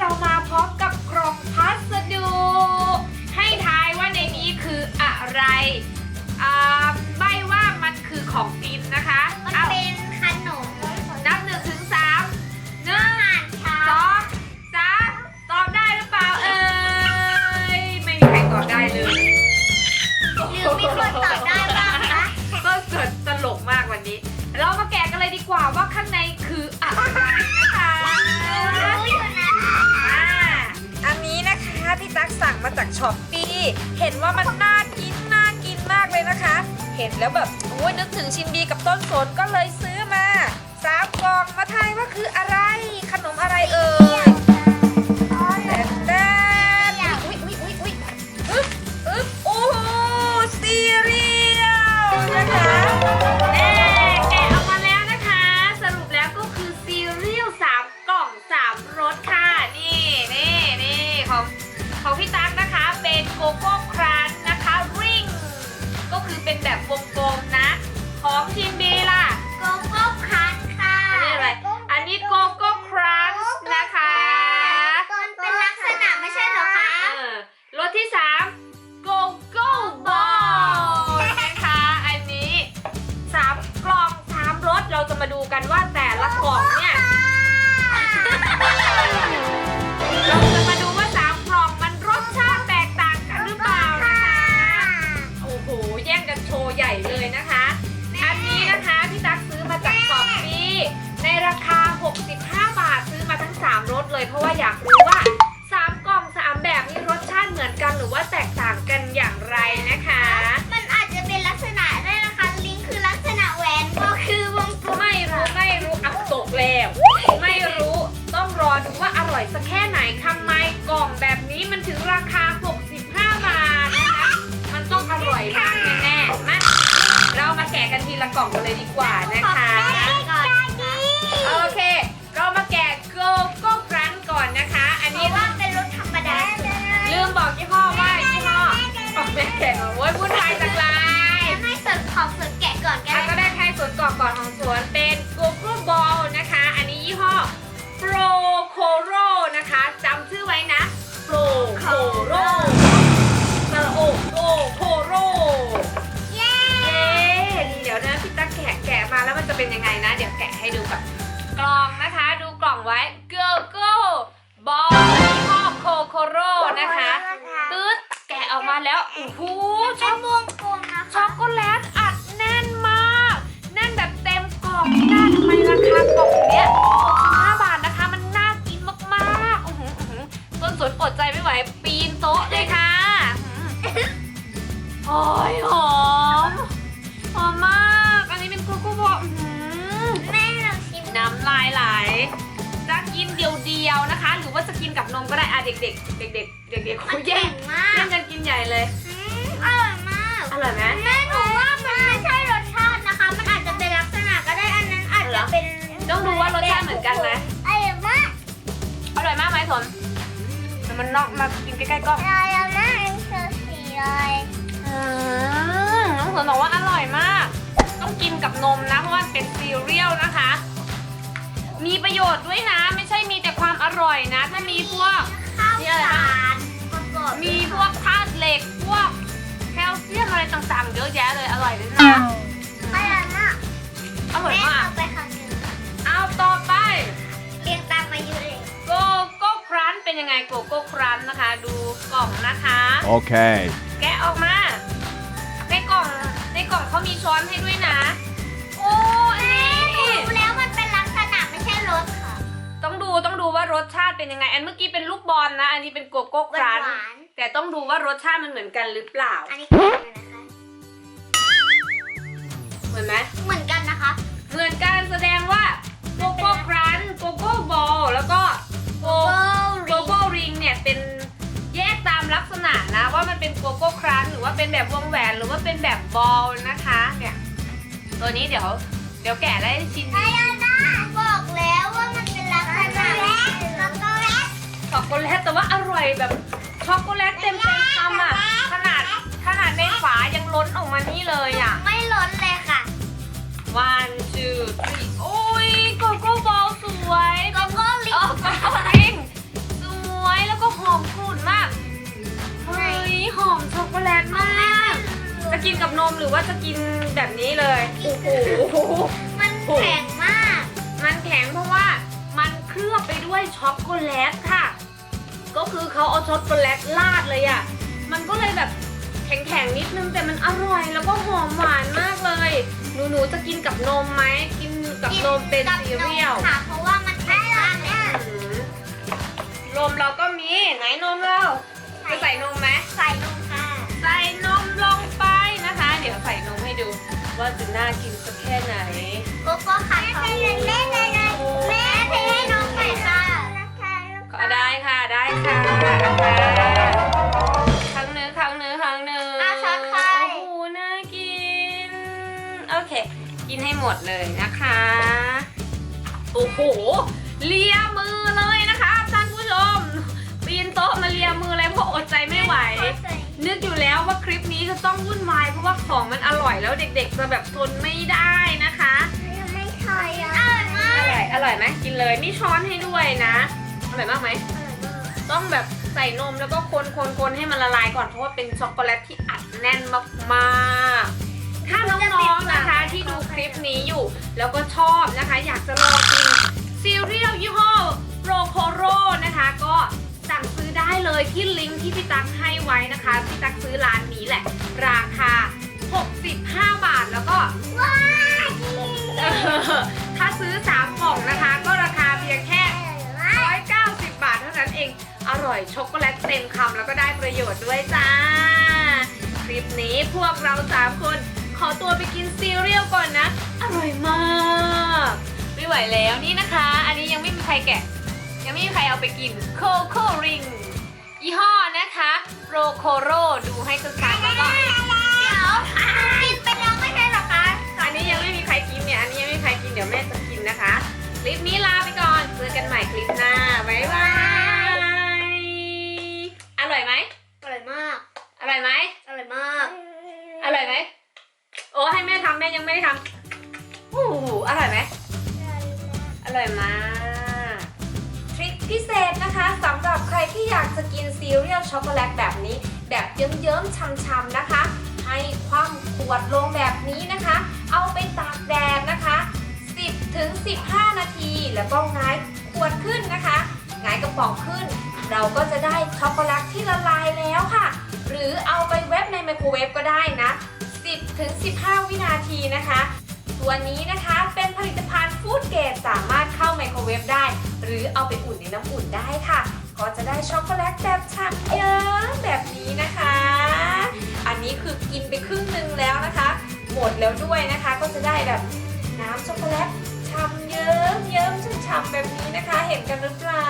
เรามาพร้อมกับกล่องพัสดุ ให้ทายว่าในนี้คืออะไรอ่าไม่ว่ามันคือของกินนะคะมันเอาเป็นขนมนับหนึ่งถึงสามหนึ่งอาหารเช้าสองสามตอบได้หรือเปล่าเอ่ยไม่มีใครตอบได้เลยหรือมีคนตอบได้บ้างคะก็เกิดตลกมากวันนี้ เรามาแกะกันเลยดีกว่าว่าข้างในคืออะไรนะคะรู้ นักสั่งมาจากช้อปปี้เห็นว่ามันน่ากินน่ากินมากเลยนะคะ เห็นแล้วแบบโอ้ยนึกถึงชินบีกับต้นสนก็เลยซื้อมาสามกล่องมาทายว่าคืออะไร ขนมอะไรเอ่ย เป็นแบบวงกลมนะ ของทีมบี กล่องกันเลยดีกว่านะ เป็นยังไงนะ เดี๋ยวแกะให้ดูกับกล่องนะคะ ดูกล่องไว้โกโก้บอลยี่ห้อโคโคโรนะคะตืดแกะออกมาแล้วโอ้โหชชออบบวงกลมนะช็อคะกโกแลตอัดแน่นมาก แน่นแบบเต็มกล่องน่าทำไมราคากล่องเนี้ย เดียวๆนะคะ หรือว่าจะกินกับนมก็ได้อะเด็กๆเด็กๆเด็กๆมัเขานแย่เก่งงมาก แย่งกันกินใหญ่เลย อืมอร่อยมากอร่อยไหม แม่หนูว่ามันไม่ใช่รสชาตินะคะ มันอาจจะเป็นลักษณะก็ได้ อันนั้นอาจจะเป็นต้องดูว่ารสชาติเหมือนกันไหม อร่อยมากอร่อยมากไหมสนแต่มันนอกมากินใกล้ๆกล้องอร่อยมากอันคือสีเลยอืมน้องสนบอกว่าอร่อยมาก ต้องกินกับนมนะ เพราะว่าเป็นซีเรียลนะคะ มีประโยชน์ด้วยนะ ไม่ใช่มีแต่ความอร่อยนะ ถ้ามีพวก ข้าวนี่อะไรสาบ้างรประกอบมีพวกธาตุเหล็กพวกแคลเซียมอะไรต่างๆ เยอะแยะเลยอร่อยเลยนะอร่อยมากอร่อยแม่มาก เอาไปคำหนึ่งเอาต่อไป เรียงตามมาเยอะเลยโกโก้ครันเป็นยังไงโกโก้ครันนะคะ ดูกล่องนะคะ Okay. แกะออกมา ในกล่องในกล่องเขามีช้อนให้ด้วยนะ ต้องดูต้องดูว่ารสชาติเป็นยังไง อันเมื่อกี้เป็นลูกบอลนะ อันนี้เป็นโกโก้ครันหวานแต่ต้องดูว่ารสชาติมันเหมือนกันหรือเปล่า ๆอันนี้ก็เหมือนกันนะคะ เหมือนไหมเหมือนกันนะคะ เหมือนกันแสดงว่าโกโก้ครันโกโก้บอลแล้วก็โก โกโก้ริงเนี่ยเป็นแยกตามลักษณะนะ ว่ามันเป็นโกโก้ครันหรือว่าเป็นแบบวงแหวนหรือว่าเป็นแบบบอลนะคะเนี่ยตัวนี้เดี๋ยวเดี๋ยวแกะได้ชิ้นได ช็อกโกแลตแต่ว่าอร่อยแบบช็อกโกแลตเต็มเต็มคำอะขนาดขนาดในฝายังล้นออกมานี่เลยอะ ไม่ล้นเลยค่ะ one two three โอ้ยโกโก้บอลสวยโกโก้ลิโอ้งโกโก้ริงสหอมกรุ่นมากเฮ้ยหอมช็อกโกแลตมาก จะกินกับนมหรือว่าจะกินแบบนี้เลยโอ้โหมันแข็งมาก มันแข็งเพราะว่ามันเคลือบไปด้วยช็อกโกแลตค่ะ ก็คือเขาเอาช็อกโกแลตราดเลยอะ่ะ มันก็เลยแบบแข็งๆนิดนึงแต่มันอร่อยแล้วก็หอมหวานมากเลย หนูหนูๆจะกินกับนมไหมกินกับนมเป็นกับซีเรียลนมค่ะเพราะว่ามันแข็งมากเลยค่ะอืมนมเราก็มีไหนนมเราจะใส่นมไหมใส่นมค่ะ ใส่นมลงไปนะคะ เดี๋ยวใส่นมให้ดูว่าจะน่ากินสักแค่ไหนโกโก้ค่ะแม่เล่นเลยเลย ได้ค่ะได้ค่ะครั้งหนึ่งครั้งหนึ่งครั้งหนึ่งอะช็อตค่ะโอ้โหน่ากิน โอเค กินให้หมดเลยนะคะ โอ้โห เลียมือเลยนะคะท่านผู้ชม ปีนโต๊ะมาเลียมือเลยเพราะอดใจไม่ไหว นึกอยู่แล้วว่าคลิปนี้จะต้องวุ่นวายเพราะว่าของมันอร่อยแล้วเด็ก ๆ จะแบบทนไม่ได้นะคะยังไม่เคยอะอร่อยมาอกร่อยอร่อยไหมกินเลยมีช้อนให้ด้วยนะอ ร่อยมากไหม ต้องแบบใส่นมแล้วก็คนคนคนให้มันละลายก่อนเพราะว่าเป็นช็อกโกแลตที่อัดแน่นมากๆ ถ้าน้องๆนะคะที่ดูคลิปนี้อยู่ แล้วก็ชอบนะคะ อยากจะลองกินซีเรียลยี่ห้อโรโคโรนะคะ ก็สั่งซื้อได้เลยที่ลิงก์ที่พี่ตั๊กให้ไว้นะคะพี่ตั๊กซื้อร้านนี้แหละ ราคา 65 บาทแล้วก็ว้า ร่อยช็อกโกแลตเต็มคำแล้วก็ได้ประโยชน์ด้วยจ้า คลิปนี้พวกเรา3คน ขอตัวไปกินซีเรียลก่อนนะ อร่อยมาก ไม่ไหวแล้วนี่นะคะ อันนี้ยังไม่มีใครแกะ ยังไม่มีใครเอาไปกินโคโค่ริงยี่ห้อนะคะโรโคโรดูให้ชัดๆแล้วก็เดี๋ยวกินไปแล้วไม่ใช่หรอคะอันนี้ยังไม่มีใครกินเนี่ยอันนี้ยังไม่มีใครกินเดี๋ยวแม่จะกินนะคะ คลิปนี้ลาไปก่อนเจอกันใหม่คลิปหน้าากจะกินซีเรียลช็อกโกแลตแบบนี้ แบบเยิ้มๆช่ำๆนะคะ ให้คว่ำขวดลงแบบนี้นะคะ เอาไปตากแดดนะคะ 10ถึง15 นาที แล้วก็ง้ายขวดขึ้นนะคะง้ายกระป๋องขึ้น เราก็จะได้ช็อกโกแลตที่ละลายแล้วค่ะ หรือเอาไปเวฟในไมโครเวฟก็ได้นะ 10ถึง15 วินาทีนะคะตัวนี้นะคะเป็นผลิตภัณฑ์ฟู้ดเกรดสามารถเข้าไมโครเวฟได้ หรือเอาไปอุ่นในน้ำอุ่นได้ค่ะ ก็จะได้ช็อกโกแลตแบบฉ่ำเยิ้มแบบนี้นะคะ อันนี้คือกินไปครึ่งหนึ่งแล้วนะคะ หมดแล้วด้วยนะคะ ก็จะได้แบบน้ำช็อกโกแลตฉ่ำเยิ้มเยิ้มฉ่ำๆแบบนี้นะคะ เห็นกันหรือเปล่า